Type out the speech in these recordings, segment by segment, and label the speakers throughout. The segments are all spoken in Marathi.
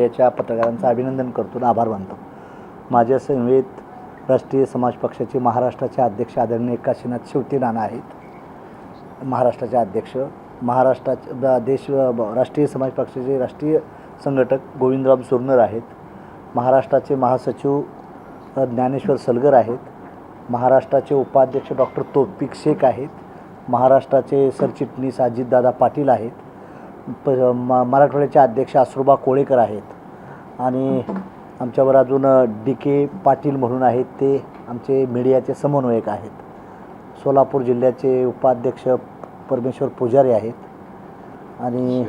Speaker 1: मीडियाच्या पत्रकारांचं अभिनंदन करतो आणि आभार मानतो. माझ्या संवेत राष्ट्रीय समाज पक्षाचे महाराष्ट्राचे अध्यक्ष आदरणीय काशीनाथ शेवटी नाना आहेत. महाराष्ट्राचे अध्यक्ष महाराष्ट्राचे देश ब- राष्ट्रीय समाज पक्षाचे राष्ट्रीय संघटक गोविंदराव सुरनर आहेत. महाराष्ट्राचे महासचिव ज्ञानेश्वर सलगर आहेत. महाराष्ट्राचे उपाध्यक्ष डॉक्टर तोपिक शेख आहेत. महाराष्ट्राचे सरचिटणीस अजितदादा पाटील आहेत. प म मराठवाड्याचे अध्यक्ष अश्रुबा कोळेकर आहेत. आणि आमच्यावर अजून डी के पाटील म्हणून आहेत ते आमचे मीडियाचे समन्वयक आहेत. सोलापूर जिल्ह्याचे उपाध्यक्ष परमेश्वर पुजारी आहेत. आणि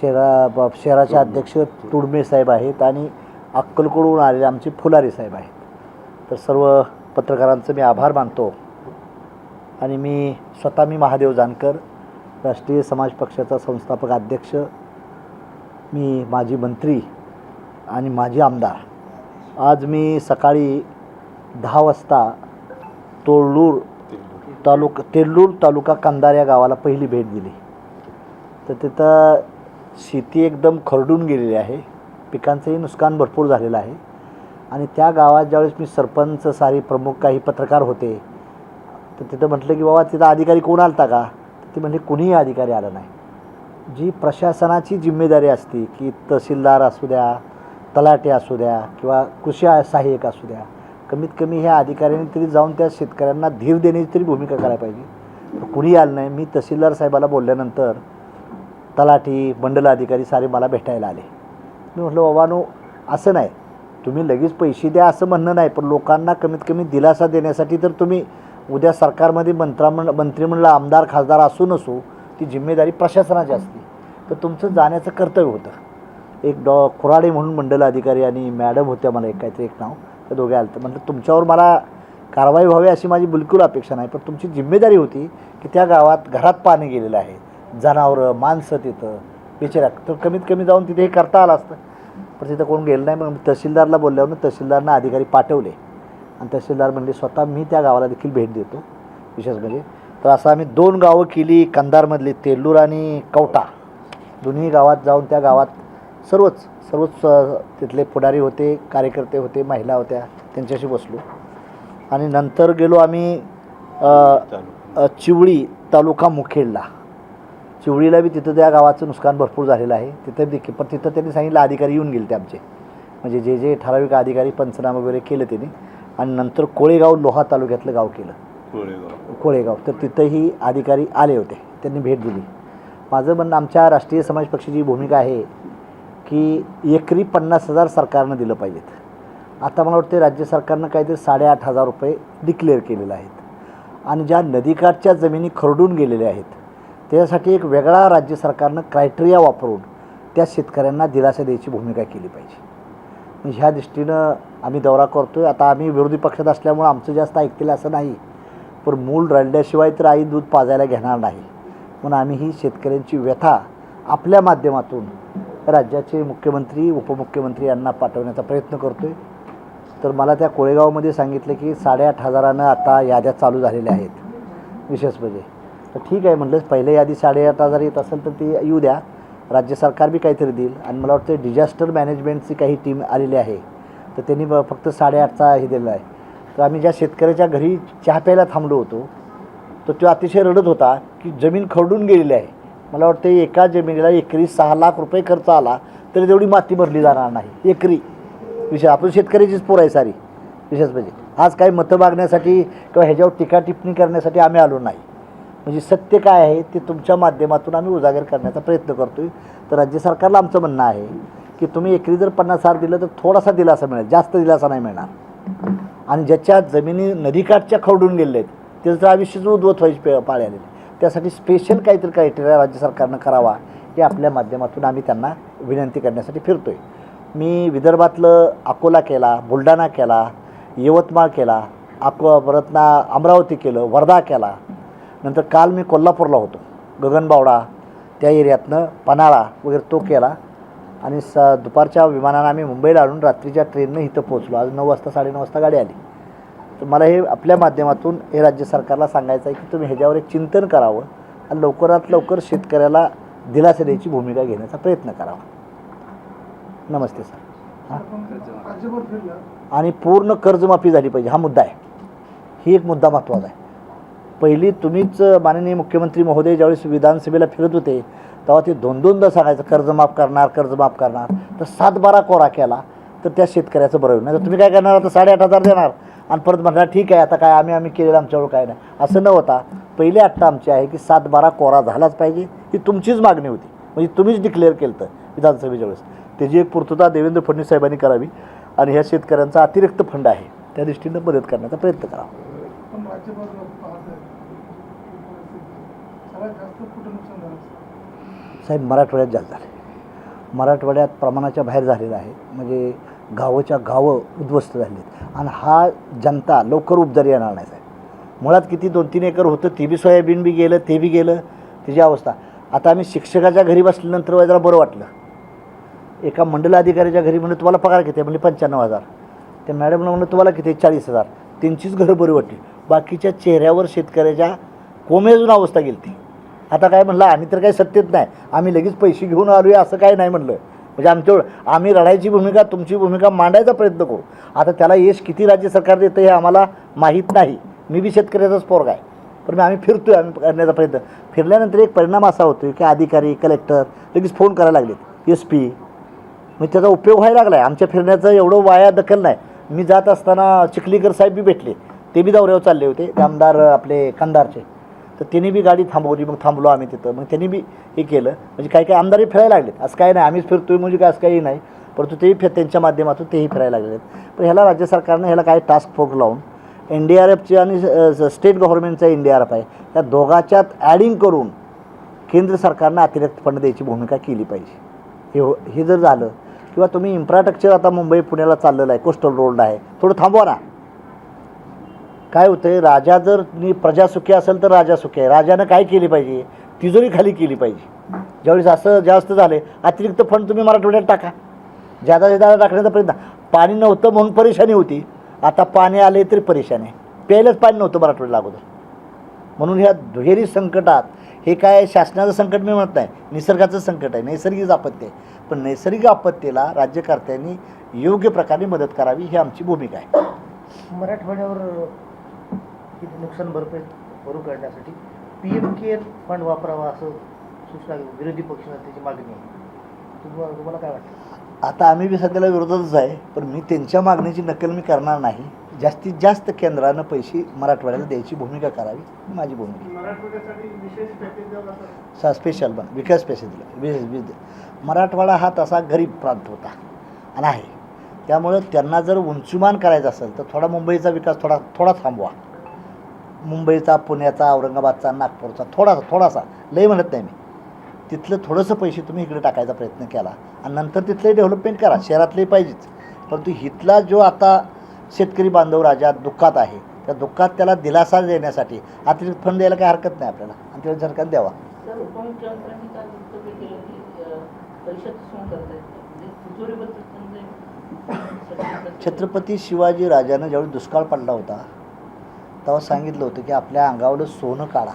Speaker 1: शहरा शहराचे अध्यक्ष तुडमे साहेब आहेत आणि अक्कलकोडहून आलेले आमचे फुलारी साहेब आहेत. तर सर्व पत्रकारांचं मी आभार मानतो. आणि मी स्वतः मी महादेव जानकर राष्ट्रीय समाज पक्षाचा संस्थापक अध्यक्ष मी माजी मंत्री आणि माजी आमदार. आज मी सकाळी दहा वाजता तोळूर तालुका तेल्लूर तालुका कंदार या गावाला पहिली भेट दिली. तर तिथं शेती एकदम खरडून गेलेली आहे. पिकांचंही नुकसान भरपूर झालेलं आहे. आणि त्या गावात ज्यावेळेस मी सरपंच सारी प्रमुख काही पत्रकार होते तर तिथं म्हटलं की बाबा तिथं अधिकारी कोण आलता का? ते म्हणजे कुणीही अधिकारी आला नाही. जी प्रशासनाची जिम्मेदारी असते की तहसीलदार असू द्या तलाटे असू द्या किंवा कृषी सहाय्यक असू द्या कमीत कमी ह्या अधिकाऱ्यांनी तरी जाऊन त्या शेतकऱ्यांना धीर देण्याची तरी भूमिका करायला पाहिजे. कुणी आलं नाही. मी तहसीलदार साहेबाला बोलल्यानंतर तलाठी मंडल अधिकारी सारे मला भेटायला आले. मी म्हटलं बाबानो असं नाही. तुम्ही लगेच पैसे द्या असं म्हणणं नाही पण लोकांना कमीत कमी दिलासा देण्यासाठी तर तुम्ही उद्या सरकारमध्ये मंत्रामंड मंत्रिमंडळ आमदार खासदार असू नसू ती जिम्मेदारी प्रशासनाची असते. तर तुमचं जाण्याचं कर्तव्य होतं. एक डॉ खुराडे म्हणून मंडल अधिकारी आणि मॅडम होत्या मला एक काहीतरी एक नाव त्या दोघे आलं तर म्हटलं तुमच्यावर मला कारवाई व्हावी अशी माझी बिलकुल अपेक्षा नाही पण तुमची जिम्मेदारी होती की त्या गावात घरात पाणी गेलेलं आहे. जनावरं माणसं तिथं बिचाऱ्या. तर कमीत कमी जाऊन तिथे हे करता आलं असतं. पण तिथं कोण गेलं नाही. मग तहसीलदारला बोलल्यावर तहसीलदारनं अधिकारी पाठवले. आणि तहसीलदार म्हणले स्वतः मी त्या गावाला देखील भेट देतो. विशेष म्हणजे तर असं आम्ही दोन गावं केली कंधारमधली तेल्लूर आणि कवटा. दोन्ही गावात जाऊन त्या गावात सर्वच सर्वच तिथले पुढारी होते कार्यकर्ते होते महिला होत्या त्यांच्याशी बसलो. आणि नंतर गेलो आम्ही चिवळी तालुका मुखेडला. चिवळीला बी तिथं त्या गावाचं नुकसान भरपूर झालेलं आहे. तिथं देखील पण तिथं त्यांनी सांगितलं अधिकारी येऊन गेले ते आमचे. म्हणजे जे जे ठराविक अधिकारी पंचनामा वगैरे केलं त्यांनी आणि नंतर कोळेगाव लोहा तालुक्यातलं गाव केलं.
Speaker 2: कोळेगाव.
Speaker 1: कोळेगाव. तर तिथंही अधिकारी आले होते. त्यांनी भेट दिली. माझं म्हणणं आमच्या राष्ट्रीय समाज पक्षाची भूमिका आहे की एकरी पन्नास हजार सरकारनं दिलं पाहिजेत. आता मला वाटतं राज्य सरकारनं काहीतरी साडेआठ हजार रुपये डिक्लेअर केलेले आहेत. आणि ज्या नदीकाठच्या जमिनी खरडून गेलेल्या आहेत त्यासाठी एक वेगळा राज्य सरकारनं क्रायटेरिया वापरून त्या शेतकऱ्यांना दिलासा द्यायची भूमिका केली पाहिजे. मग ह्या दृष्टीनं आम्ही दौरा करतो आहे आता आम्ही विरोधी पक्षात असल्यामुळं आमचं जास्त ऐकतील असं नाही. पण मूल रडल्याशिवाय तर आई दूध पाजायला घेणार नाही. म्हणून आम्ही ही शेतकऱ्यांची व्यथा आपल्या माध्यमातून राज्याचे मुख्यमंत्री उपमुख्यमंत्री यांना पाठवण्याचा प्रयत्न करतो आहे तर मला त्या कोळेगावमध्ये सांगितलं की साडेआठ हजारानं आता याद्या चालू झालेल्या आहेत. विशेष म्हणजे. तर ठीक आहे म्हटलं पहिल्या यादी साडेआठ हजार येत असेल तर ती येऊ द्या. राज्य सरकार बी काहीतरी देईल. आणि मला वाटतं डिझास्टर मॅनेजमेंटची काही टीम आलेली आहे. तर त्यांनी ब- फक्त साडेआठचा हे दिलेला आहे. तर आम्ही ज्या शेतकऱ्याच्या घरी चहा प्यायला थांबलो होतो तर तो अतिशय रडत होता की जमीन खरडून गेलेली आहे. मला वाटतं एका जमिनीला एकरी सहा लाख रुपये खर्च आला तरी तेवढी माती भरली जाणार नाही. एकरी. विषय आपण शेतकऱ्याचीच पोर आहे सारी. विशेष म्हणजे आज काही मतं मागण्यासाठी किंवा ह्याच्यावर टीका टिप्पणी करण्यासाठी आम्ही आलो नाही. म्हणजे सत्य काय आहे ते तुमच्या माध्यमातून आम्ही उजागर करण्याचा प्रयत्न करतो आहे तर राज्य सरकारला आमचं म्हणणं आहे की तुम्ही एकरी जर पन्नास हजार दिलं तर थोडासा दिलासा मिळेल जास्त दिलासा नाही मिळणार. आणि ज्याच्या जमिनी नदीकाठच्या खरडून गेलेले आहेत त्याचं आयुष्यच उद्वत व्हायची पे पाळी आलेली त्यासाठी स्पेशल काहीतरी क्रायटेरिया राज्य सरकारनं करावा हे आपल्या माध्यमातून आम्ही त्यांना विनंती करण्यासाठी फिरतो आहे मी विदर्भातलं अकोला केला बुलढाणा केला यवतमाळ केला अको परत ना अमरावती केलं वर्धा केला. नंतर काल मी कोल्हापूरला होतो. गगनबावडा त्या एरियातनं पन्हाळा वगैरे तो केला. आणि स दुपारच्या विमानानं आम्ही मुंबईला आणून रात्रीच्या ट्रेननं इथं पोहोचलो. आज नऊ वाजता साडेनऊ वाजता गाडी आली. तर मला हे आपल्या माध्यमातून हे राज्य सरकारला सांगायचं आहे की तुम्ही ह्याच्यावर एक चिंतन करावं आणि लवकरात लवकर शेतकऱ्याला दिलासा द्यायची भूमिका घेण्याचा प्रयत्न करावा. नमस्ते सर. हां? आणि पूर्ण कर्जमाफी झाली पाहिजे. हा मुद्दा आहे. ही एक मुद्दा महत्त्वाचा आहे. पहिली तुम्हीच माननीय मुख्यमंत्री महोदय ज्यावेळेस विधानसभेला फिरत होते तेव्हा ते दोन दोनदा सांगायचं कर्ज माफ करणार कर्ज माफ करणार. तर सात बारा कोरा केला तर त्या शेतकऱ्याचं बरं होईल. नाही तर तुम्ही काय करणार? आता साडेआठ हजार देणार. आणि परत म्हणणार ठीक आहे आता काय आम्ही आम्ही केलेलं आमच्यावर काय नाही. असं न होता पहिली आत्ता आमची आहे की सात बारा कोरा झालाच पाहिजे. ही तुमचीच मागणी होती. म्हणजे तुम्हीच डिक्लेअर केलं तर विधानसभेच्या वेळेस. त्याची एक पूर्तता देवेंद्र फडणवीस साहेबांनी करावी. आणि ह्या शेतकऱ्यांचा अतिरिक्त फंड आहे. त्या दृष्टीनं मदत करण्याचा प्रयत्न करावा
Speaker 2: पण राज्यभर पाहत आहे सगळ्यात जास्त कुठं नुकसान झालं
Speaker 1: साहेब मराठवाड्यात जास्त झाले मराठवाड्यात प्रमाणाच्या बाहेर झालेलं आहे. म्हणजे गावच्या गावं उद्ध्वस्त झाली आहेत आणि हा जनता लवकर उपजारी येणार नाही साहेब. मुळात किती दोन तीन एकर होतं ते बी सोयाबीन बी गेलं ते बी गेलं त्याची अवस्था. आता आम्ही शिक्षकाच्या घरी बसल्यानंतर जरा बरं वाटलं. एका मंडल अधिकाऱ्याच्या घरी म्हणलं तुम्हाला पगार किती म्हणजे पंच्याण्णव हजार. त्या मॅडमला म्हणलं तुम्हाला किती आहे? चाळीस हजार. त्यांचीच घरं बरी वाटली. बाकीच्या चेहऱ्यावर शेतकऱ्याच्या कोमेजून अवस्था गेली ती आता काय म्हणलं आम्ही तर काही सत्तेत नाही. आम्ही लगेच पैसे घेऊन आलो आहे असं काय नाही म्हणलं. म्हणजे आमच्यावर आम्ही रडायची भूमिका तुमची भूमिका मांडायचा प्रयत्न करू. आता त्याला यश किती राज्य सरकार देतं हे आम्हाला माहीत नाही. मी बी शेतकऱ्याचाच पोरगा आहे. पण मी आम्ही फिरतो आहे आम्ही करण्याचा प्रयत्न. फिरल्यानंतर एक परिणाम असा होतो की अधिकारी कलेक्टर लगेच फोन करायला लागलेत. एस पी मग त्याचा उपयोग व्हायला लागला आहे आमच्या फिरण्याचं एवढं वाया दखल नाही. मी जात असताना चिखलीकर साहेब बी भेटले. ते बी दौऱ्यावर चालले होते. आमदार आपले कंदारचे तर त्यांनी बी गाडी थांबवली मग थांबलो आम्ही तिथं. मग त्यांनी बी हे केलं. म्हणजे काही काही आमदारही फिरायला लागलेत. असं काही नाही. आम्हीच फिरतोय म्हणजे काय असं काही नाही. परंतु तेही फिर त्यांच्या माध्यमातून तेही फिरायला लागलेत. पण ह्याला राज्य सरकारनं ह्याला काही टास्क फोर्स लावून एन डी आर एफची आणि स्टेट गव्हर्नमेंटचा एन डी आर एफ आहे. त्या दोघाच्यात ॲडिंग करून केंद्र सरकारनं अतिरिक्त फंड द्यायची भूमिका केली पाहिजे. हे हो हे जर झालं किंवा तुम्ही इन्फ्रास्ट्रक्चर आता मुंबई पुण्याला चाललेलं आहे कोस्टल रोड आहे थोडं थांबवा ना. काय होतं आहे राजा जर नि प्रजा सुखी असेल तर राजा सुखी आहे. राजानं काय केली पाहिजे? तिजोरी खाली केली पाहिजे. ज्यावेळेस असं जास्त झाले अतिरिक्त फंड तुम्ही मराठवाड्यात टाका. ज्यादा ज्यादा टाकण्याचा प्रयत्न पाणी नव्हतं म्हणून परेशानी होती. आता पाणी आले तरी परेशानी आहे. प्यायलाच पाणी नव्हतं मराठवाड्याला अगोदर. म्हणून ह्या दुहेरी संकटात हे काय शासनाचं संकट मी म्हणत नाही निसर्गाचं संकट आहे. नैसर्गिक आपत्ती आहे. पण नैसर्गिक आपत्तीला राज्यकर्त्यांनी योग्य प्रकारे मदत करावी ही आमची भूमिका आहे.
Speaker 3: मराठवाड्यावर किती नुकसान भरपाई भरू करण्यासाठी पी एम केअर फंड वापरावा असं सूचना विरोधी पक्षानं त्याची मागणी आहे. तुम्हाला तुम्हाला काय वाटतं?
Speaker 1: आता आम्ही बी सध्याला विरोधातच आहे पण मी त्यांच्या मागणीची नक्कल मी करणार नाही. जास्तीत जास्त केंद्रानं पैसे मराठवाड्याला द्यायची भूमिका करावी ही माझी भूमिका सा स्पेशल पण विकास स्पेशल दिला विशेष वीज मराठवाडा हा तसा गरीब प्रांत होता आणि आहे. त्यामुळं त्यांना जर उंचीमान करायचं असेल तर थोडा मुंबईचा विकास थोडा थोडा थांबवा. मुंबईचा पुण्याचा औरंगाबादचा नागपूरचा थोडासा थोडासा लय म्हणत नाही मी. तिथलं थोडंसं पैसे तुम्ही इकडे टाकायचा प्रयत्न केला आणि नंतर तिथले डेव्हलपमेंट करा. शहरातले पाहिजेच. परंतु इथला जो आता शेतकरी बांधव राजा दुःखात आहे त्या दुःखात त्याला दिलासा देण्यासाठी अतिरिक्त फंड द्यायला काही हरकत नाही आपल्याला. आणि त्याला सरकार द्यावा.
Speaker 4: म्हणजे
Speaker 1: छत्रपती शिवाजी राजानं ज्यावेळी दुष्काळ पडला होता तेव्हा सांगितलं होतं की आपल्या अंगावर सोनं काढा.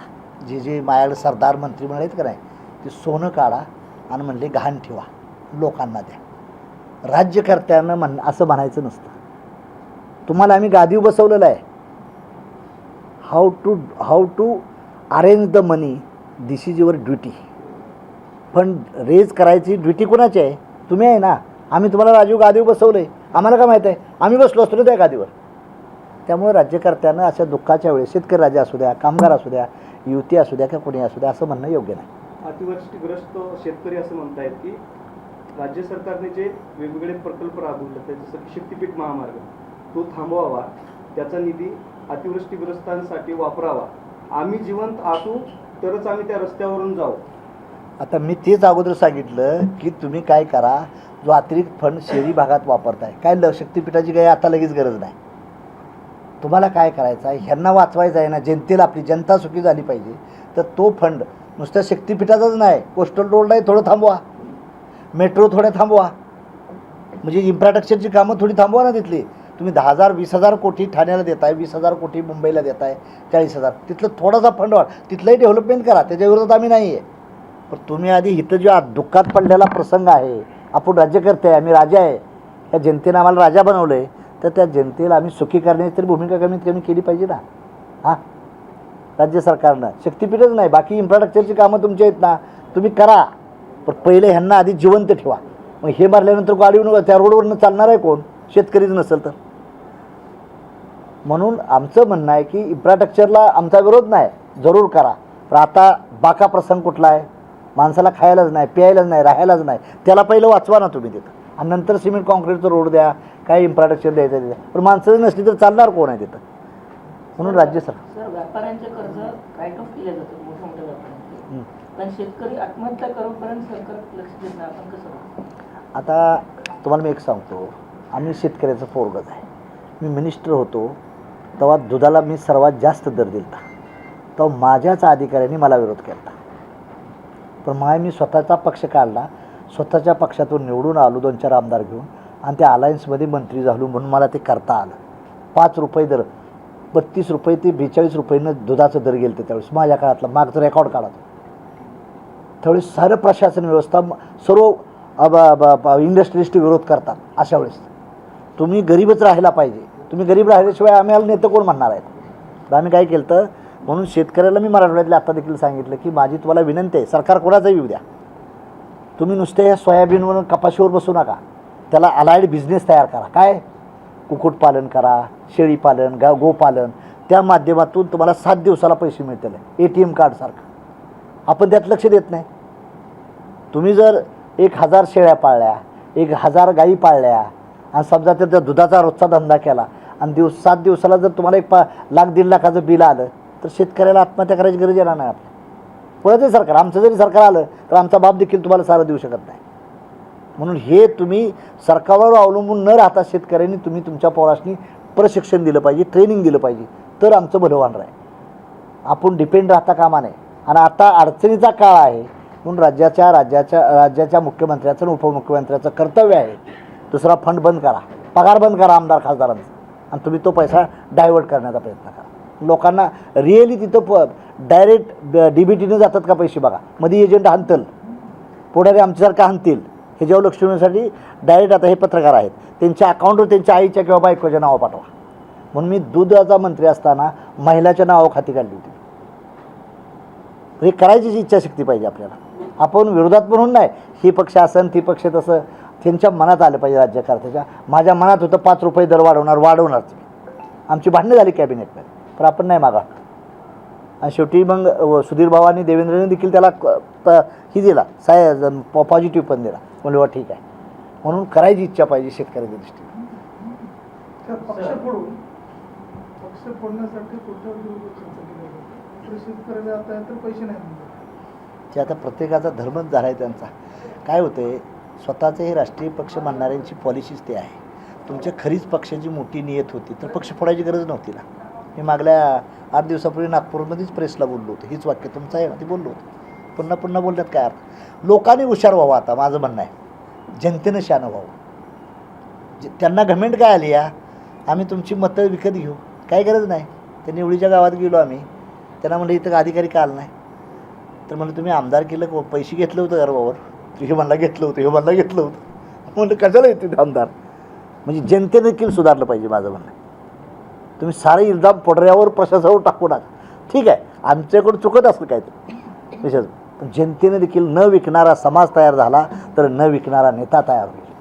Speaker 1: जे जे मायाकडे सरदार मंत्री म्हणाले का नाही ते सोनं काढा आणि म्हणले घाण ठेवा लोकांना द्या. राज्यकर्त्यांना म्हण असं म्हणायचं नसतं. तुम्हाला आम्ही गादीव बसवलेलं आहे. How to how to arrange the money this is your duty पण रेज करायची ड्युटी कोणाची आहे? तुम्ही आहे ना? आम्ही तुम्हाला राजीव गादीव बसवलं आहे आम्हाला काय माहीत आहे? आम्ही बसलो असतो ना त्या गादीवर. त्यामुळे राज्यकर्त्यांना अशा दुःखाच्या वेळेस शेतकरी राजा असू द्या कामगार असू द्या युवती असू द्या किंवा कोणी असू द्या असं म्हणणं योग्य नाही.
Speaker 5: अतिवृष्टीग्रस्त शेतकरी असं म्हणतायत की राज्य सरकारने जे वेगवेगळे प्रकल्प राबवले जसं की शक्तीपीठ महामार्ग तो थांबवावा त्याचा निधी अतिवृष्टीग्रस्तांसाठी वापरावा. आम्ही जिवंत असू तरच आम्ही त्या रस्त्यावरून जाऊ.
Speaker 1: आता मी तेच अगोदर सांगितलं की तुम्ही काय करा जो अतिरिक्त फंड शहरी भागात वापरताय काय ल शक्तीपीठाची काही आता लगेच गरज नाही. तुम्हाला काय करायचं आहे? ह्यांना वाचवायचं आहे ना जनतेला आपली जनता सुखी झाली पाहिजे. तर तो फंड नुसत्या शक्तीपीठाचाच नाही कोस्टल रोडलाही थोडं थांबवा. मेट्रो थोड्या थांबवा. म्हणजे इन्फ्रास्ट्रक्चरची कामं थोडी थांबवा ना तिथली. तुम्ही दहा हजार वीस हजार कोटी ठाण्याला देताय वीस हजार कोटी मुंबईला देताय चाळीस हजार. तिथलं थोडासा फंड वाढ. तिथलंही डेव्हलपमेंट करा त्याच्याविरोधात आम्ही नाही आहे पण तुम्ही आधी इथं जो दुःखात पडलेला प्रसंग आहे आपण राज्यकर्ते आहे आम्ही राजा आहे. या जनतेनं आम्हाला राजा बनवलं आहे तर त्या जनतेला आम्ही सुखी करण्याची तरी भूमिका कमीत कमी केली पाहिजे ना. हां? राज्य सरकारनं. शक्तीपीठच नाही. बाकी इन्फ्रास्ट्रक्चरची कामं तुमची आहेत ना. तुम्ही करा. पण पहिले ह्यांना आधी जिवंत ठेवा. मग हे मारल्यानंतर गाडीवरून त्या रोडवरनं चालणार आहे कोण? शेतकरीच नसेल तर. म्हणून आमचं म्हणणं आहे की इन्फ्रास्ट्रक्चरला आमचा विरोध नाही. जरूर करा. पण आता बाका प्रसंग कुठला आहे? माणसाला खायलाच नाही प्यायलाच नाही राहायलाच नाही. त्याला पहिलं वाचवा ना तुम्ही तिथं. आणि नंतर सिमेंट कॉन्क्रीटचं रोड द्या काय इन्फ्रास्ट्रक्चर द्यायचं द्या पण माणसं नसली तर चालणार कोण आहे तिथं? म्हणून राज्य सरकार
Speaker 4: सर व्यापाऱ्यांचे कर्ज राईट ऑफ केले जातात मोठ्या मोठ्या व्यापाऱ्यांचे. पण शेतकरी आत्महत्या करोपर्यंत सरकार लक्ष देत नाही. आपण कसं?
Speaker 1: आता तुम्हाला मी एक सांगतो. आम्ही शेतकऱ्याचं पोरगत आहे. मी मिनिस्टर होतो. तेव्हा दुधाला मी सर्वात जास्त दर दिला तेव्हा माझ्याच अधिकाऱ्यांनी मला विरोध केला पण मग मी स्वतःचा पक्ष काढला. स्वतःच्या पक्षातून निवडून आलो दोन चार आमदार घेऊन आणि त्या अलायन्समध्ये मंत्री झालो म्हणून मला ते करता आलं. पाच रुपये दर बत्तीस रुपये ते बेचाळीस रुपयेनं दुधाचं दर गेलं त्यावेळेस. माझ्या काळातला मागचं रेकॉर्ड काढा त्यावेळेस सारं प्रशासन व्यवस्था सर्व इंडस्ट्रियलिस्ट विरोध करतात अशा वेळेस. तुम्ही गरीबच राहायला पाहिजे. तुम्ही गरीब राहिल्याशिवाय आम्हाला नेतं कोण म्हणणार आहेत? तर आम्ही काय केलं तर म्हणून शेतकऱ्याला मी मराठवाड्यातल्या आता देखील सांगितलं की माझी तुम्हाला विनंती आहे सरकार कोणाचाही येऊ द्या. तुम्ही नुसते या सोयाबीनवर कपाशीवर बसू नका. त्याला अलायड बिझनेस तयार करा. काय? कुक्कुटपालन करा शेळीपालन गा गोपालन. त्या माध्यमातून तुम्हाला सात दिवसाला पैसे मिळतील. ए टी एम कार्डसारखं आपण त्यात लक्ष देत नाही. तुम्ही जर एक हजार शेळ्या पाळल्या एक हजार गाई पाळल्या आणि समजा त्या त्या दुधाचा रोजचा धंदा केला आणि दिवस सात दिवसाला जर तुम्हाला एक पा लाख दीड लाखाचं बिल आलं तर शेतकऱ्याला आत्महत्या करायची गरज येणार नाही आपल्या पळत सरकार. आमचं जरी सरकार आलं तर आमचा बाप देखील तुम्हाला सारं देऊ शकत नाही. म्हणून हे तुम्ही सरकारवर अवलंबून न राहता शेतकऱ्यांनी तुम्ही तुमच्या पोरासनी प्रशिक्षण दिलं पाहिजे ट्रेनिंग दिलं पाहिजे. तर आमचं भलं होणार आहे. आपण डिपेंड राहता कामा नये. आणि आता अडचणीचा काळ आहे. म्हणून राज्याच्या राज्याच्या राज्याच्या मुख्यमंत्र्याचं आणि उपमुख्यमंत्र्याचं कर्तव्य आहे. दुसरा फंड बंद करा. पगार बंद करा आमदार खासदारांचा. आणि तुम्ही तो पैसा डायव्हर्ट करण्याचा प्रयत्न करा. लोकांना रिअली तिथं प डायरेक्ट डी बी टीने जातात का पैसे बघा. मध्ये एजंट हाणतील. पुढारी आमच्यासारखं हाणतील. ह्याच्यावर लक्ष ठेवण्यासाठी डायरेक्ट आता हे पत्रकार आहेत. त्यांच्या अकाउंटवर त्यांच्या आईच्या किंवा बायकोच्या नावं पाठवा. म्हणून मी दुधाचा मंत्री असताना महिलाच्या नावावर खाती काढली होती. हे करायचीच इच्छाशक्ती पाहिजे आपल्याला. आपण विरोधात म्हणून नाही. ही पक्ष असन ती पक्ष तसं. त्यांच्या मनात आलं पाहिजे राज्यकर्त्याच्या. माझ्या मनात होतं पाच रुपये दर वाढवणार वाढवणार. आमची भांडणं झाली कॅबिनेटमध्ये. पण आपण नाही मागा. आणि शेवटी मग सुधीर भावानी देवेंद्रने देखील त्याला ही दिला साय पॉझिटिव्ह पण दिला. म्हणलं बा ठीक आहे. म्हणून करायची इच्छा पाहिजे शेतकऱ्याच्या दृष्टीने. ते आता प्रत्येकाचा धर्मच झाला आहे त्यांचा. काय होतं स्वतःचं हे राष्ट्रीय पक्ष मानणाऱ्यांची पॉलिसीच ते आहे. तुमच्या खरीच पक्षाची मोठी नियत होती तर पक्ष फोडायची गरज नव्हती ना. मी मागल्या आठ दिवसापूर्वी नागपूरमध्येच प्रेसला बोललो होतो. हीच वाक्य तुमचं आहे ना ते बोललो होतो. पुन्हा पुन्हा बोलण्यात काय अर्थ? लोकांनी हुशार व्हावं आता माझं म्हणणं आहे. जनतेनं शानं व्हावं. जे त्यांना घमेंट काय आली या? आम्ही तुमची मतं विकत घेऊ. काय गरज नाही. ते निवडीच्या गावात गेलो आम्ही. त्यांना म्हणलं इथं अधिकारी का नाही? तर म्हणलं तुम्ही आमदार केलं पैसे घेतलं होतं गर्वावर. हे म्हणला घेतलं होतं हे म्हणला घेतलं होतं. म्हणलं कशाला येते आमदार? म्हणजे जनतेनं देखील सुधारलं पाहिजे माझं म्हणणं तुम्ही सारे इल्जाम पोटऱ्यावर प्रशासनावर टाकू नका. ठीक आहे आमच्याकडून चुकत असेल काय ते विशेष पण जनतेने देखील न विकणारा समाज तयार झाला तर न विकणारा नेता तयार होईल.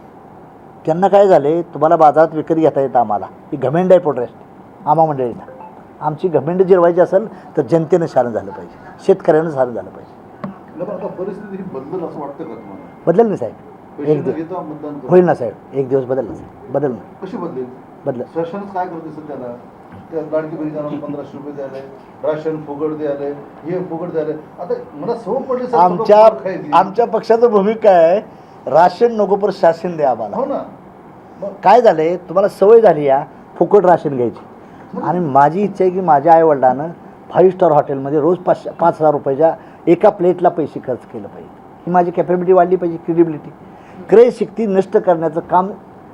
Speaker 1: त्यांना काय झाले तुम्हाला बाजारात विकत घेता येतं आम्हाला. ही घमेंड आहे पोटरेस्ट आम्हा मंडळींना. आमची घमेंड जिरवायची असेल तर जनतेनं शारण झालं पाहिजे. शेतकऱ्यानं शारण झालं पाहिजे.
Speaker 6: बदलल
Speaker 1: ना साहेब. एक दिवस. होईल ना साहेब. एक दिवस बदल ना साहेब बदल ना बदल
Speaker 6: काय लाडकी बहिणीला पंधराशे रुपये द्यायले राशन फुकट द्यायले हे फुकट द्यायले. आता मला सवय पडली
Speaker 1: आमच्या. आमच्या पक्षाचं भूमिका आहे राशन नको पर शासन द्या आम्हाला.
Speaker 6: हो ना.
Speaker 1: काय झालंय? तुम्हाला सवय झाली या फुकट राशन घ्यायची. आणि माझी इच्छा आहे की माझ्या आईवडिलानं फाईव्ह स्टार हॉटेलमध्ये रोज पाचशे पाच हजार रुपयाच्या एका प्लेटला पैसे खर्च केलं पाहिजे. ही माझी कॅपॅबिलिटी वाढली पाहिजे क्रेडिबिलिटी क्रय शक्ती नष्ट करण्याचं काम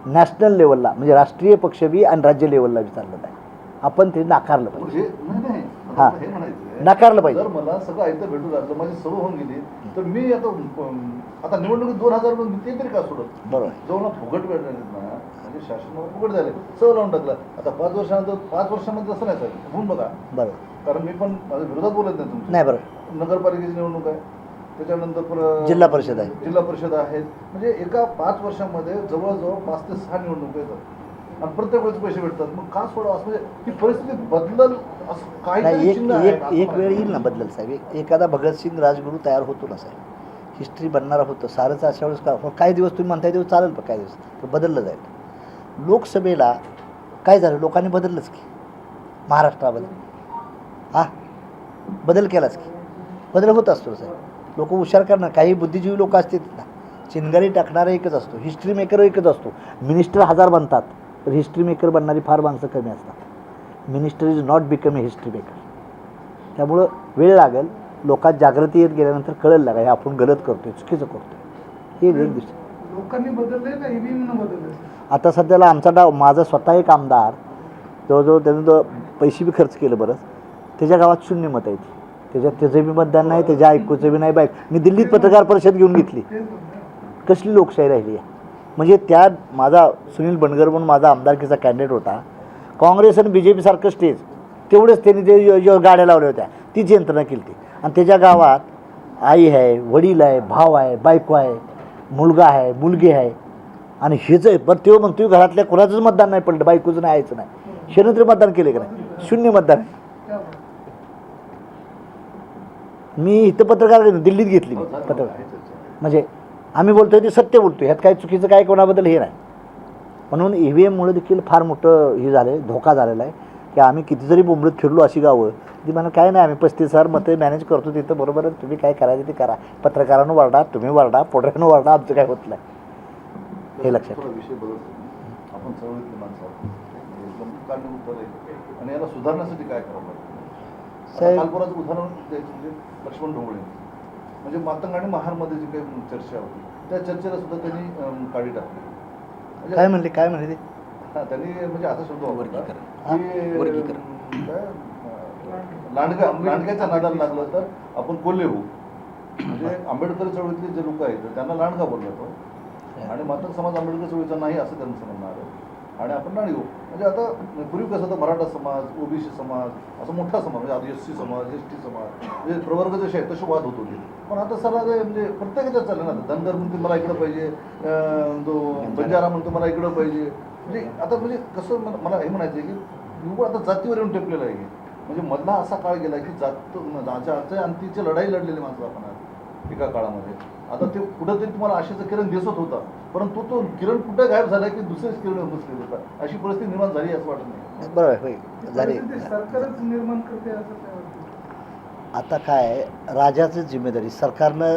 Speaker 1: नॅशनल लेवलला म्हणजे राष्ट्रीय पक्ष बी आणि राज्य लेवलला बी चाललं आहे. आपण ते नाकारलं पाहिजे.
Speaker 6: म्हणजे नाही नाही
Speaker 1: हा.
Speaker 6: मला हे म्हणायचं
Speaker 1: नाकारलं पाहिजे.
Speaker 6: जर मला सगळं ऐकतं भेटू लागलं माझी सवय होऊन गेली तर मी आता अं, आता निवडणुकीत दोन हजार रुपये ते तरी का सोडत?
Speaker 1: बरोबर. आहे.
Speaker 6: जो मला फुकट वेळ ना म्हणजे शासन मला फुकट झाले. सवय लावून टाकला. आता पाच वर्षानंतर पाच वर्षामध्ये असं नाही साहेब होऊन बघा.
Speaker 1: बरोबर.
Speaker 6: कारण मी पण माझ्या विरोधात बोलत नाही तुमच्या.
Speaker 1: नाही बरोबर.
Speaker 6: नगरपालिकेची निवडणूक आहे. त्याच्यानंतर पर-
Speaker 1: जिल्हा परिषद आहे.
Speaker 6: जिल्हा परिषद आहेत. म्हणजे एका पाच वर्षामध्ये जवळजवळ पाच ते सहा निवडणूक येतात. आणि प्रत्येक वेळेस पैसे भेटतात. मग का सोडा असं म्हणजे ही परिस्थिती बदलल असं
Speaker 1: नाही एक एक एक वेळ. येईल ना बदलल साहेब. एक- एखादा भगतसिंग राजगुरू तयार होतो ना साहेब. हिस्ट्री बनणारा होतं. सारंच अशा वेळेस का हो, काही दिवस तुम्ही म्हणताय दिवस चालेल पण काही दिवस. तर बदललं जाईल. लोकसभेला काय झालं? लोकांनी बदललंच की. महाराष्ट्रामध्ये. हा? बदल केलाच की. बदल होत असतो साहेब. लोक हुशार करणार. काही बुद्धिजीवी लोक असतील ना. चिनगारी टाकणारा एकच असतो. हिस्ट्री मेकर एकच असतो. मिनिस्टर हजार बनतात. तर हिस्ट्री मेकर बनणारी फार माणसं कमी असतात. Minister is not become a history maker त्यामुळं वेळ लागेल लोकात जागृती येत गेल्यानंतर कळेल लागा हे आपण गलत करतोय चुकीचं करतोय. हे एक दिवस
Speaker 2: लोकांनी बदलले
Speaker 1: आता सध्याला आमचा डाव माझा स्वतः एक आमदार जवळजवळ त्यानं तो पैसे बी खर्च केलं बरंच. त्याच्या गावात शून्य मत आहे ती त्याच्यात त्याचं बी मतदान नाही त्याच्या ऐकूचं बी नाही बाईक मी दिल्लीत पत्रकार परिषद घेऊन घेतली. कसली लोकशाही राहिली आहे म्हणजे त्या माझा सुनील बनगर म्हणून माझा आमदारकीचा कॅन्डिडेट होता. काँग्रेस आणि बी जे पीसारखं स्टेज तेवढेच त्यांनी ते गाड्या लावल्या होत्या तीच यंत्रणा केली ती आणि त्याच्या गावात आई आहे वडील आहे भाव आहे बायको आहे मुलगा आहे मुलगी आहे. आणि हेच आहे बरं तेव्हा म्हणतो घरातल्या कोणाचंच मतदान नाही पडलं बायकोचं नाही आयचं नाही. शेनं मतदान केले का नाही? शून्य मतदान. मी इथं पत्रकार दिल्लीत घेतली मी पत्रकार. म्हणजे आम्ही बोलतोय ते सत्य बोलतोय. ह्यात काही चुकीचं काय कोणाबद्दल हे नाही. म्हणून ई व्ही एममुळे देखील फार मोठं हे झालं आहे धोका झालेला आहे की आम्ही किती जरी बोंबलत फिरलो अशी गावं ती म्हणा काय नाही आम्ही पस्तीस हजार मतं मॅनेज करतो तिथं बरोबर आहे, तुम्ही काय करायचं ते करा. पत्रकारांनो वारडा तुम्ही वारडा पोटऱ्यानं वारडा आमचं काय होत नाही. हे लक्षात साहेब-
Speaker 6: उदाहरण म्हणजे लक्ष्मण ढोबळे म्हणजे मातंग आणि महारमध्ये जी काही चर्चा होती त्या चर्चेला सुद्धा त्यांनी काढी टाकली. म्हणजे-
Speaker 1: काय म्हणले? काय म्हणले
Speaker 6: हा, त्यांनी म्हणजे असा शब्द वापरला
Speaker 1: वर्गीकरण.
Speaker 6: की लांडगा लांडग्याच्या नादाला लागलं तर आपण कोल्हे होऊ. म्हणजे आंबेडकर चळवळीतले जे लोक आहेत त्यांना लांडगा बोलला तो आणि मात्र समाज आंबेडकर चळवळीचा नाही असं त्यांचं म्हणणं आलं. आणि आपण नाणी घेऊ म्हणजे आता पूर्वी कसं होतं मराठा समाज ओबीसी समाज असं मोठा समाज म्हणजे आता एस सी समाज एस टी समाज म्हणजे प्रवर्ग जसे आहेत तसे वाद होत होते. पण आता सर म्हणजे प्रत्येकाच्यात चाललं ना. आता धनगर म्हणते मला इकडं पाहिजे तो बंजारा म्हणतो मला इकडं पाहिजे. म्हणजे आता म्हणजे कसं मला- हे म्हणायचं आहे की निव्वळ आता जातीवर येऊन टेपलेलं आहे. हे. म्हणजे मधला असा काळ गेला की जात जाच्या अंतीची लढाई लढलेली माणसं आपण आज एका काळामध्ये. आता ते कुठंतरी तुम्हाला आशेचा किरण दिसत होता. परंतु तो किरण कुठं गायब झाला की दुसरेच किरण बसले होता? अशी परिस्थिती निर्माण झाली असं वाटत नाही.
Speaker 1: बरोबर होय
Speaker 2: ही
Speaker 1: झाले
Speaker 2: सरकारच निर्माण करते असं काय वाटतं?
Speaker 1: आता काय राजाचं जिम्मेदारी सरकारनं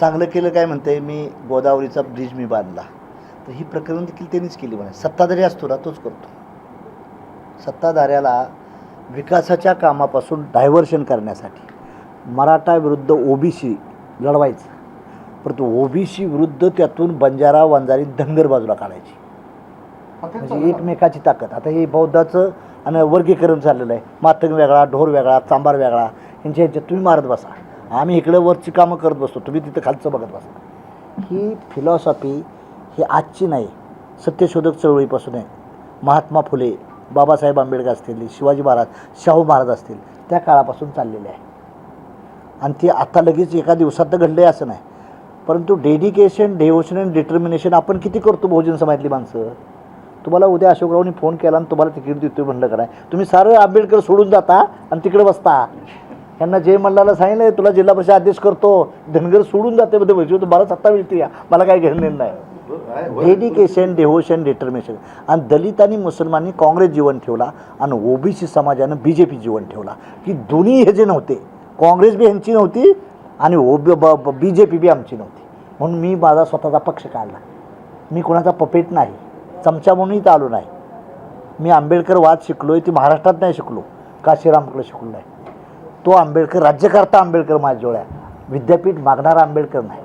Speaker 1: चांगलं केलं काय म्हणते मी गोदावरीचा ब्रिज मी बांधला. तर ही प्रकरण देखील त्यांनीच केली म्हणे. सत्ताधारी असतो ना तोच करतो. सत्ताधाऱ्याला विकासाच्या कामापासून डायव्हर्शन करण्यासाठी मराठा विरुद्ध ओबीसी लढवायचं. परंतु ओबीसी विरुद्ध त्यातून बंजारा वंजारी धनगर बाजूला काढायची. म्हणजे. एकमेकाची ताकद. आता हे बौद्धाचं आणि वर्गीकरण चाललेलं आहे. मातंग वेगळा ढोर वेगळा चांबार वेगळा यांच्या ह्याच्यात तुम्ही मारत बसा. आम्ही इकडं वरची कामं करत बसतो. तुम्ही तिथं खालचं बघत बसा. ही फिलॉसॉफी ही आजची नाही. सत्यशोधक चळवळीपासून आहे. महात्मा फुले बाबासाहेब आंबेडकर असतील शिवाजी महाराज शाहू महाराज असतील त्या काळापासून चाललेले आहे. आणि ती आता लगेच एका दिवसात तर घडले असं नाही. परंतु डेडिकेशन डेव्होशन आणि डिटर्मिनेशन आपण किती करतो बहुजन समाजातली माणसं? तुम्हाला उद्या अशोकरावनी फोन केला आणि तुम्हाला तिकीट देतोय म्हणलं का नाही? तुम्ही सारं आंबेडकर सोडून जाता आणि तिकडे बसता. यांना जय मल्लाला सांगितलं तुला जिल्हा परिषद आदेश करतो. धनगर सोडून जाते मध्ये म्हणजे मला सत्ता मिळते या. मला काही घेणं नाही. डेडिकेशन डेव्होशन डिटर्मिनेशन आणि दलित आणि काँग्रेस जीवन ठेवला आणि ओबीसी समाजानं बी जे पी जीवन ठेवला. की दोन्ही हे जे नव्हते काँग्रेस बी ह्यांची नव्हती आणि ओबी बी जे पी बी आमची नव्हती. म्हणून मी माझा स्वतःचा पक्ष काढला. मी कोणाचा पपेट नाही चमचा म्हणून इथं आलो नाही. मी आंबेडकर वाद शिकलो आहे ती महाराष्ट्रात नाही शिकलो काशीरामकडे शिकलो आहे तो आंबेडकर राज्यकर्ता आंबेडकर माझ्याजवळ आहे विद्यापीठ मागणारा आंबेडकर नाही.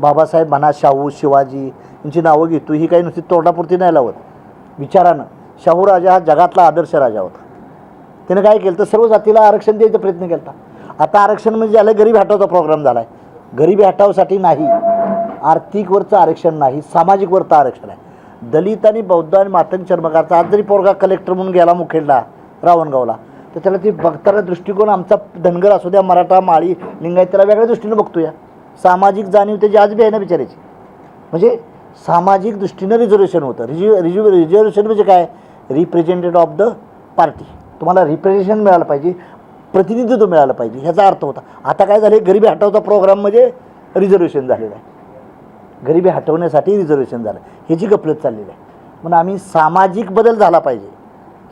Speaker 1: बाबासाहेब म्हणा शाहू शिवाजी यांची नावं घेतो ही काही नुसती तोंडापुरती नाही लावत. विचारानं शाहू राजा हा जगातला आदर्श राजा होता. त्यानं काय केलं तर सर्व जातीला आरक्षण द्यायचा प्रयत्न केला आता आरक्षण म्हणजे झालं गरीब हटावचा प्रोग्राम झाला आहे गरिबी हटावसाठी नाही आर्थिकवरचं आरक्षण नाही सामाजिकवरचं आरक्षण आहे. दलित आणि बौद्ध आणि मातंग चर्मकारचा आज जरी पोरगा कलेक्टर म्हणून गेला मुखेडला रावणगावला तर त्याला ती बघताना दृष्टिकोन आमचा धनगर असू द्या मराठा माळी लिंगायत त्याला वेगळ्या दृष्टीनं बघतो या सामाजिक जाणीव त्याची आज बी आहे ना बिचारायची म्हणजे सामाजिक दृष्टीनं रिझर्वेशन होतं. रिज रिज रिझर्वेशन म्हणजे काय? रिप्रेझेंटेटिव्ह ऑफ द पार्टी तुम्हाला रिप्रेझेंटेशन मिळालं पाहिजे. प्रतिनिधित्व मिळालं पाहिजे ह्याचा अर्थ होता. आता काय झालं गरिबी हटवता प्रोग्राम म्हणजे रिझर्वेशन झालेलं आहे. गरिबी हटवण्यासाठी रिझर्वेशन झालं. ह्याची गफलत चाललेली आहे. म्हणून आम्ही सामाजिक बदल झाला पाहिजे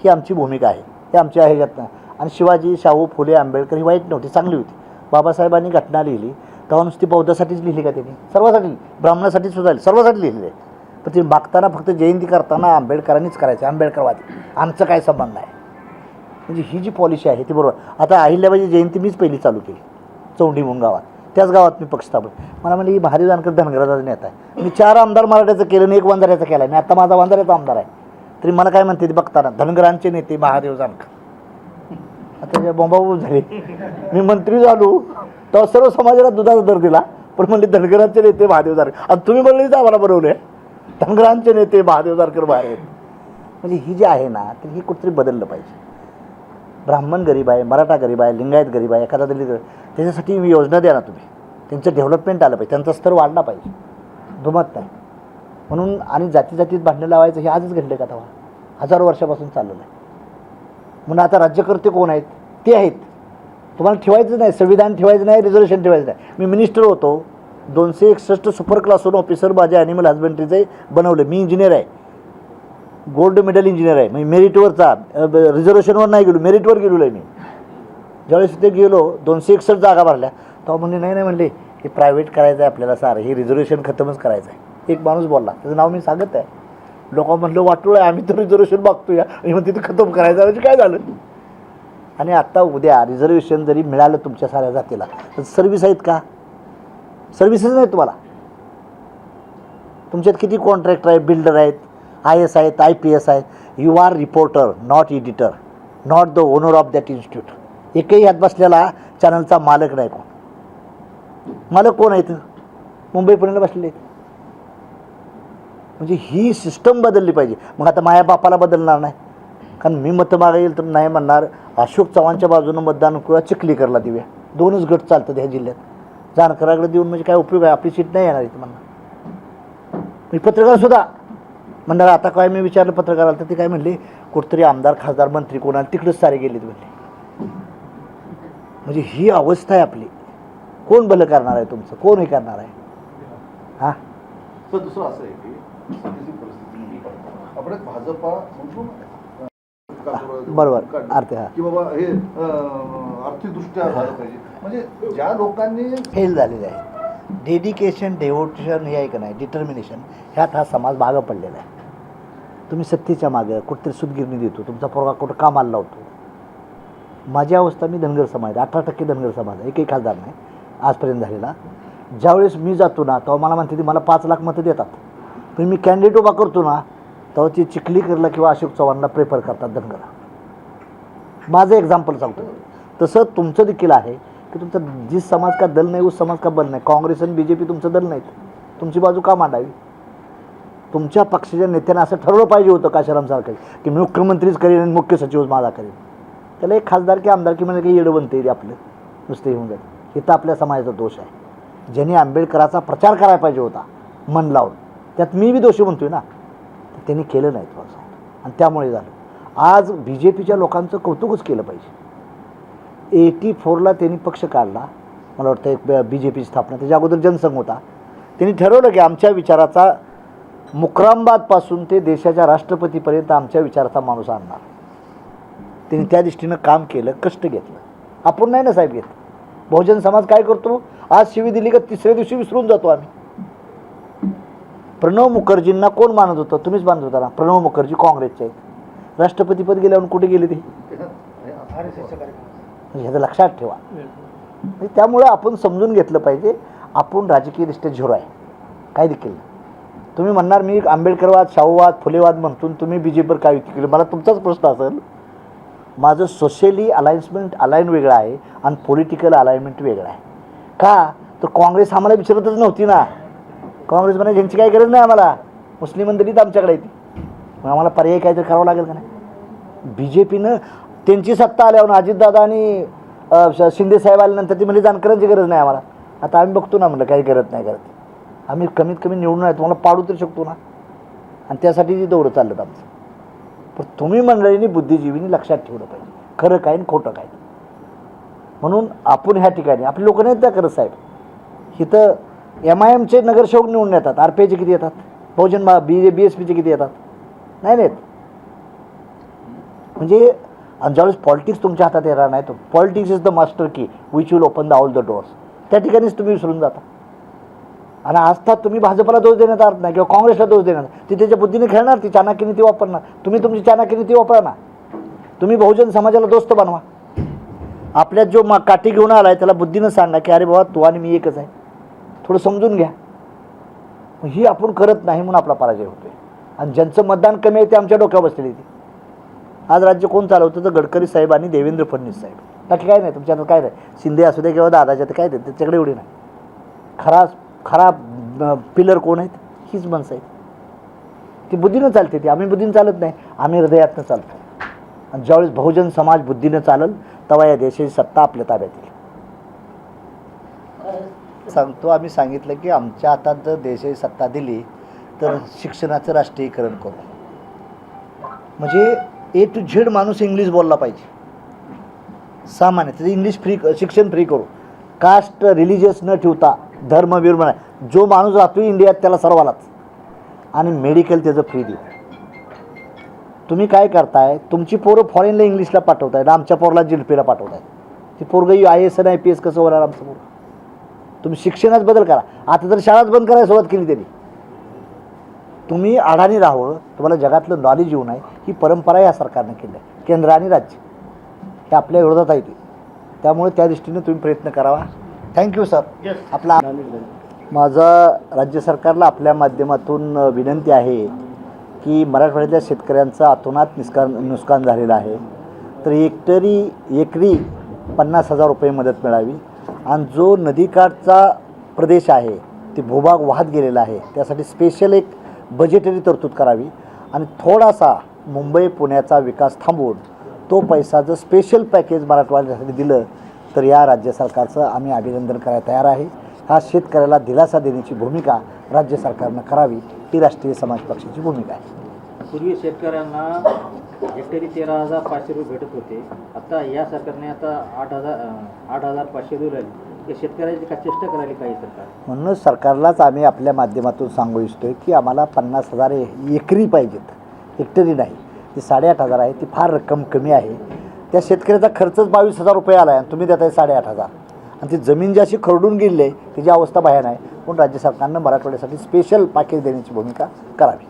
Speaker 1: ही आमची भूमिका आहे. ही आमच्या घटना. आणि शिवाजी शाहू फुले आंबेडकर ही वाईट नव्हती चांगली होती. बाबासाहेबांनी घटना लिहिली. तेव्हा नुसती बौद्धासाठीच लिहिली का त्यांनी? सर्वासाठी ब्राह्मणासाठी सुद्धा लिहिली, सर्वासाठी लिहिलेली आहे. पण ती मागताना फक्त जयंती करताना आंबेडकरांनीच करायचं आंबेडकरवादी. आमचं काय संबंध नाही म्हणजे ही जी पॉलिसी आहे ती बरोबर. आता अहिल्याबाई जयंती मीच पहिली चालू केली चौंडी म्हणून गावात. त्याच गावात मी पक्ष स्थापन मला म्हणजे ही महादेव जानकर धनगराचा नेता आहे. मी चार आमदार मराठ्याचं केलं आणि एक वंजाऱ्याचं केलं आहे. मी आता माझा वंजाऱ्याचा आमदार आहे. तरी मला काय म्हणते ते बघताना धनगरांचे नेते महादेव जानकर आता जे झाले. मी मंत्री झालो. तेव्हा सर्व समाजाला दुधाचा दर दिला. पण म्हणले धनगरांचे नेते महादेव जानकर आणि तुम्ही म्हणले आम्हाला बरवले धनगरांचे नेते महादेव जानकर बाहेर आहेत. म्हणजे ही जी आहे ना तर ही कुठेतरी बदललं पाहिजे. ब्राह्मण गरीब आहे मराठा गरीब आहे लिंगायत गरीब आहे एखादा दलित त्याच्यासाठी मी योजना द्या ना तुम्ही. त्यांचं डेव्हलपमेंट आलं पाहिजे त्यांचा स्तर वाढला पाहिजे. दुमत नाही. म्हणून आणि जाती जातीत भांडणं लावायचं हे आजच घडलं का तेव्हा? हजारो वर्षापासून चाललेलं आहे. म्हणून आता राज्यकर्ते कोण आहेत? ते आहेत. तुम्हाला ठेवायचं नाही संविधान ठेवायचं नाही रिझर्वेशन ठेवायचं नाही. मी मिनिस्टर होतो. दोनशे एकसष्ट सुपर क्लास होऊन ऑफिसर माझ्या ॲनिमल हजबंड्रीचे बनवले. मी इंजिनियर आहे. गोल्ड मेडल इंजिनियर आहे. म्हणजे मेरिटवरचा रिझर्वेशनवर नाही गेलो मेरिटवर गेलेलो आहे मी. ज्यावेळेस तिथे गेलो दोनशे एकसष्ट जागा भरल्या. तेव्हा म्हणले नाही नाही म्हणले हे प्रायव्हेट करायचं आहे आपल्याला सारं. हे रिझर्वेशन खतमच करायचं आहे एक माणूस बोलला त्याचं नाव मी सांगत आहे. लोक म्हणलं वाटूळ आहे आम्ही तर रिझर्वेशन बघतोया आणि मग तिथे खतम करायचं म्हणजे काय झालं? आणि आत्ता उद्या रिझर्वेशन जरी मिळालं तुमच्या साऱ्या जातीला तर सर्व्हिस आहेत का? सर्व्हिसेस नाहीत तुम्हाला. तुमच्यात किती कॉन्ट्रॅक्टर आहेत बिल्डर आहेत? आय एस आहेत आय पी एस आहेत. You are reporter not editor not the owner of that institute एकही यात बसलेला चॅनलचा मालक नाही कोण. मालक कोण आहेत? मुंबई पुण्याला बसलेले आहेत. म्हणजे ही सिस्टम बदलली पाहिजे. मग आता माया बापाला बदलणार नाही. कारण मी मतं मागा येईल तर नाही म्हणणार. अशोक चव्हाणच्या बाजूनं मतदान किंवा चिखलीकरला देऊया दोनच गट चालतात ह्या जिल्ह्यात. जानकराकडे देऊन म्हणजे काय उपयोग आहे? आपली सीट नाही येणार इथं म्हणणार. मी पत्रकार सुद्धा म्हणणार आता काय मी विचारलं पत्रकाराला तर ते काय म्हणले कुठतरी आमदार खासदार मंत्री कोण आले तिकडेच सारे गेलेत म्हणले. म्हणजे ही अवस्था आहे आपली. कोण भलं करणार आहे तुमचं? कोण हे करणार आहे? हां?
Speaker 6: तर दुसरं असं आहे की आपण भाजपा
Speaker 1: बरोबर. अर्थ, हा.
Speaker 6: की बाबा हे आर्थिकदृष्ट्या झालं पाहिजे. म्हणजे ज्या लोकांनी
Speaker 1: फेल झालेले आहे डेडिकेशन डेवोटेशन हे आहे. का नाही डिटर्मिनेशन ह्यात हा समाज मागं पडलेला आहे. तुम्ही सत्तेच्या मागं कुठेतरी सुदगिरणी देतो. तुमचा पोरगा कुठं कामाला लावतो. माझी अवस्था मी धनगर समाज अठरा टक्के धनगर समाज आहे एकही खासदार नाही आजपर्यंत झालेला. ज्यावेळेस मी जातो ना तेव्हा मला म्हणते ती मला पाच लाख मतं देतात. पण मी कॅन्डिडेट उभा करतो ना तेव्हा ती चिखलीकरला किंवा अशोक चव्हाणला प्रेफर करतात धनगर. माझं एक्झाम्पल सांगतो. तसं तुमचं देखील आहे की तुमचं जी समाज का दल नाही उस समाज का बल नाही. काँग्रेस आणि बी जे पी तुमचं दल नाहीत. तुमची बाजू का मांडावी? तुमच्या पक्षाच्या नेत्यानं असं ठरवलं पाहिजे होतं काशाराम सारखं की मी मुख्यमंत्रीच करेन आणि मुख्य सचिवच माझा करेन. त्याला एक खासदार की आमदार की म्हणजे काही येडं बनते आपलं. नुसते येऊन जाईल. हे तर आपल्या समाजाचा दोष आहे. ज्यांनी आंबेडकराचा प्रचार करायला पाहिजे होता मन लावून त्यात मी बी दोषी म्हणतोय ना? त्यांनी केलं नाही थोडंसं आणि त्यामुळे झालं. आज बी जे पीच्या लोकांचं कौतुकच केलं पाहिजे. एटी फोरला त्यांनी पक्ष काढला. मला वाटतं एक बी जे पी स्थापना. त्याच्या अगोदर जनसंघ होता. त्यांनी ठरवलं की आमच्या विचाराचा मुक्रामबादपासून ते देशाच्या राष्ट्रपतीपर्यंत आमच्या विचाराचा माणूस आणणार. त्यांनी त्या दृष्टीनं काम केलं कष्ट घेतलं. आपण नाही ना साहेब घेत. बहुजन समाज काय करतो? आज शिवी दिली का तिसऱ्या दिवशी विसरून जातो आम्ही. प्रणव मुखर्जींना कोण मानत होतं? तुम्हीच मानत होता ना. प्रणव मुखर्जी काँग्रेसचे आहेत. राष्ट्रपतीपद गेल्यावर कुठे गेले ते? ह्याचं लक्षात ठेवा. त्यामुळं आपण समजून घेतलं पाहिजे आपण राजकीयदृष्ट्या झिरो आहे. काय देखील. तुम्ही म्हणणार मी आंबेडकरवाद शाहूवाद फुलेवाद म्हणतो तुम्ही बी जे पीवर काय युती केली? मला तुमचाच प्रश्न असेल. माझं सोशली अलायन्समेंट अलाईन वेगळं आहे आणि पॉलिटिकल अलाइनमेंट वेगळं आहे. का? तर काँग्रेस आम्हाला विचारतच नव्हती ना. काँग्रेस म्हणे ज्यांची काही गरज नाही आम्हाला. मुस्लिम मंडळीच आमच्याकडे येते मग आम्हाला पर्याय काहीतरी करावं लागेल का नाही? बी जे पीनं त्यांची सत्ता आल्यावर अजितदादा आणि शिंदे साहेब आल्यानंतर ती म्हणजे जाणकारांची गरज नाही आम्हाला. आता आम्ही बघतो ना म्हणलं काही गरज नाही करत. आम्ही कमीत कमी निवडून आहे तुम्हाला पाडू तरी शकतो ना? आणि त्यासाठी ती दौडं चाललं आमचं. पण तुम्ही मंडळींनी बुद्धिजीवींनी लक्षात ठेवलं पाहिजे. खरं काय आणि खोटं काय? म्हणून आपण ह्या ठिकाणी आपली लोक नाहीत त्या करत साहेब. इथं एम आय एमचे नगरसेवक निवडून येतात आर पी आयचे किती येतात? बहुजन मा बी जे बी एस पीचे किती येतात? नाही नाहीत. म्हणजे आणि ज्यावेळेस पॉलिटिक्स तुमच्या हातात येणार नाही तर politics is the master key which will open the all the doors त्या ठिकाणीच तुम्ही विसरून जाता. आणि आज तुम्ही भाजपला दोष देण्यात अर्थ नाही किंवा काँग्रेसला दोष देणार ती त्याच्या बुद्धीने खेळणार ती चाणक्य नीती वापरणार. तुम्ही तुमची चाणक्य नीती वापरा ना तुम्ही बहुजन समाजाला दोस्त बनवा. आपल्यात जो मा काठी घेऊन आला आहे त्याला बुद्धीनं सांगा की अरे बाबा तू आणि मी एकच आहे. थोडं समजून घ्या. ही आपण करत नाही म्हणून आपला पराजय होतोय. आणि ज्यांचं मतदान कमी आहे ते आमच्या डोक्यावर बसलेली ती आज राज्य कोण चालवतं? तर गडकरी साहेब आणि देवेंद्र फडणवीस साहेब. बाकी काय नाही तुमच्या काय नाही. शिंदे असू दे किंवा दादाच्या तर काय ते त्याच्याकडे एवढी नाही. खरा खरा पिलर कोण आहेत? हीच माणसं आहेत. ती बुद्धीनं चालते ती. आम्ही बुद्धीनं चालत नाही. आम्ही हृदयातनं चालतो. आणि ज्यावेळेस बहुजन समाज बुद्धीनं चालल तेव्हा या देशाची सत्ता आपल्या ताब्यात येईल. सांगतो आम्ही सांगितलं की आमच्या हातात जर देशाची सत्ता दिली तर शिक्षणाचं राष्ट्रीयकरण करू. म्हणजे ए टू झेड माणूस इंग्लिश बोलला पाहिजे. सामान्य. त्याचं इंग्लिश फ्री शिक्षण फ्री करू. कास्ट रिलिजियस न ठेवता धर्म म्हणा जो माणूस राहतो इंडियात त्याला सर्वालाच आणि मेडिकल त्याचं फ्री देऊ तुम्ही काय करताय? तुमची पोरं फॉरेनला इंग्लिशला पाठवताय ना आमच्या पोरला जिल्पीला पाठवताय ती पोरगं I S and I P S कसं होणार आमचं पोरं? तुम्ही शिक्षणात बदल करा. आता तर शाळाच बंद करायला सुरुवात केली त्यांनी. तुम्ही अडाणी राहावं तुम्हाला जगातलं नॉलेज येऊ नये ही परंपरा या सरकारनं केली आहे. केंद्र आणि राज्य हे आपल्या विरोधात आहे ते त्यामुळे त्या दृष्टीने तुम्ही प्रयत्न करावा. Thank you sir. आपला माझा राज्य सरकारला आपल्या माध्यमातून विनंती आहे की मराठवाड्यातल्या शेतकऱ्यांचं अतोनात निष्कान नुकसान झालेलं आहे. तर हेक्टरी एकरी पन्नास हजार रुपये मदत मिळावी. आणि जो नदीकाठचा प्रदेश आहे ते भूभाग वाहत गेलेला आहे त्यासाठी स्पेशल एक बजेटरी तरतूद करावी. आणि थोडासा मुंबई पुण्याचा विकास थांबवून तो पैसा जर स्पेशल पॅकेज मराठवाड्यासाठी दिलं तर या राज्य सरकारचं आम्ही अभिनंदन करायला तयार आहे. हा शेतकऱ्याला दिलासा देण्याची भूमिका राज्य सरकारनं करावी ही राष्ट्रीय समाज पक्षाची भूमिका आहे.
Speaker 7: पूर्वी शेतकऱ्यांना हेक्टरी तेरा हजार पाचशे रुपये भेटत होते. आता या सरकारने आता आठ हजार आठ हजार पाचशे देऊ राहिले. या शेतकऱ्याची का चेष्टा करायला काही सरकार?
Speaker 1: म्हणूनच सरकारलाच आम्ही आपल्या माध्यमातून सांगू इच्छितोय की आम्हाला पन्नास हजार एकरी पाहिजेत. हेक्टरी नाही. ती साडेआठ हजार आहे ती फार रक्कम कमी आहे. त्या शेतकऱ्याचा खर्चच बावीस हजार रुपये आला आहे आणि तुम्ही देताय साडेआठ हजार. आणि ती जमीन जी अशी खरडून गेली आहे त्याची अवस्था भयान आहे पण राज्य सरकारनं मराठवाड्यासाठी स्पेशल पॅकेज देण्याची भूमिका करावी.